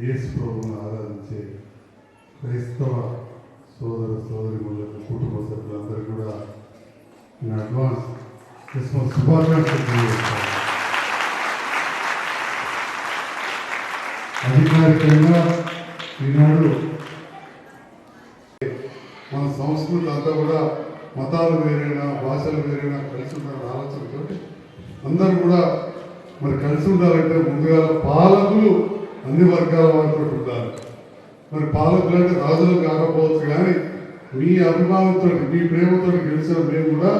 యేసు ప్రభువును ఆరాధించే క్రైస్తవ సోదర సోదరిములకు కుటుంబ సభ్యులందరూ కూడా నేను అడ్వాన్స్ క్రిస్మస్ శుభాకాంక్షలు తెలియజేస్తాను అధికారికంగా ఈనాడు మన సంస్కృతి అంతా కూడా మతాలు వేరైనా భాషలు వేరైనా కలిసి ఉండాలని ఆలోచనతో అందరూ కూడా మరి కలిసి ఉండాలంటే ముందుగా పాలకులు అన్ని వర్గాల వారితో ఉండాలి మరి పాలకులు అంటే రాజులు కాకపోవచ్చు కానీ మీ అభిమానంతో మీ ప్రేమతో గెలిచిన మేము కూడా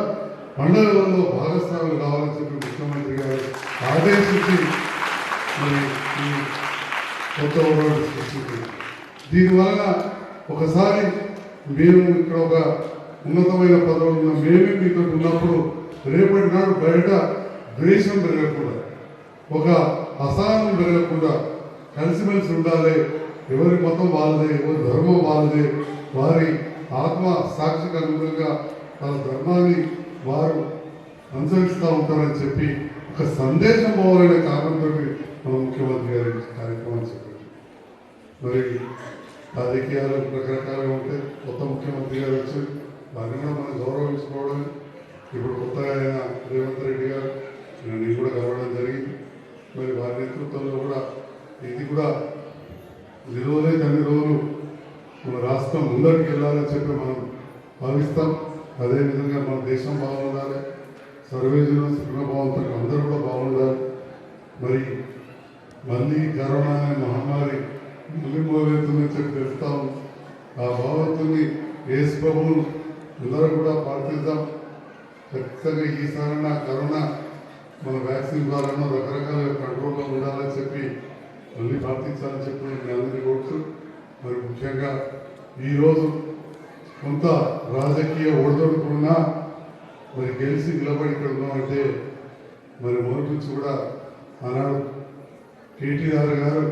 పండుగలలో భాగస్వాములు కావాలని చెప్పి ముఖ్యమంత్రి గారు ఆదేశించి మరి ఈ కొత్త ఓడలు సృష్టించింది దీనివలన ఒకసారి మేము ఇక్కడ ఒక ఉన్నతమైన పదవులు ఉన్న మేమే మీతో ఉన్నప్పుడు రేపటి నాడు బయట ద్వేషం పెరగకుండా ఒక అసహనం పెరగకుండా కలిసిమెలిసి ఉండాలి. ఎవరి మతం వాళ్ళదే ఎవరి ధర్మం వాళ్ళది. వారి ఆత్మ సాక్షికి అనుగుణంగా వాళ్ళ ధర్మాన్ని వారు అనుసరిస్తూ ఉంటారని చెప్పి ఒక సందేశం పోవాలనే కారణంతో మన ముఖ్యమంత్రి గారి కార్యక్రమం చెప్పారు మరి రాజకీయాలు రకరకాలుగా ఉంటే కొత్త ముఖ్యమంత్రి గారు వచ్చి వారిని మనం గౌరవించుకోవడం ఇప్పుడు కొత్తగా ఆయన రేవంత్ రెడ్డి గారు నేను కూడా కలవడం జరిగింది. మరి వారి నేతృత్వంలో కూడా ఇది కూడా ఎన్ని రోజులైతే అన్ని రోజులు మన రాష్ట్రం ముందరికి వెళ్ళాలని చెప్పి మనం భావిస్తాం. అదేవిధంగా మన దేశం బాగుండాలి. సర్వేజన సుఖ బాగుంటుంది అందరూ కూడా బాగుండాలి. మరి మళ్ళీ కరోనా అనే మహమ్మారి మళ్ళీ మొదలవుతుందని చెప్పి తెలుస్తాం ఆ భావత్తుని యేసు ప్రభువు అందరూ కూడా పాటిద్దాం ఖచ్చితంగా ఈసారి కరోనా మన వ్యాక్సిన్ ద్వారానో రకరకాల కంట్రోల్లో ఉండాలని చెప్పి మళ్ళీ ప్రార్థించాలని చెప్పి నేను అందరినీ కోరుతూ మరి ఈరోజు కొంత రాజకీయ ఒడిదొడుకున్నా మరి గెలిచి నిలబడి ఇక్కడ ఉన్నామంటే మరి మొదటి నుంచి కూడా ఆనాడు కేటీఆర్ గారు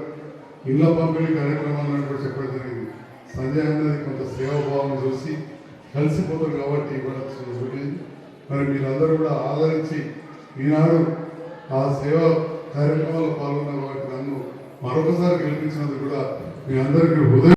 ఇళ్ళ పంపిణీ కార్యక్రమాలను కూడా చెప్పడం జరిగింది. సంజయ్ అన్నది కొంత సేవాభావం చూసి కలిసిపోతారు కాబట్టి ఇవ్వడం జరిగింది మరి మీరందరూ కూడా ఆదరించి ఈనాడు ఆ సేవా కార్యక్రమాల్లో పాల్గొన్న కాబట్టి నన్ను మరొకసారి గెలిపించినందుకు కూడా మీ అందరికీ హృదయ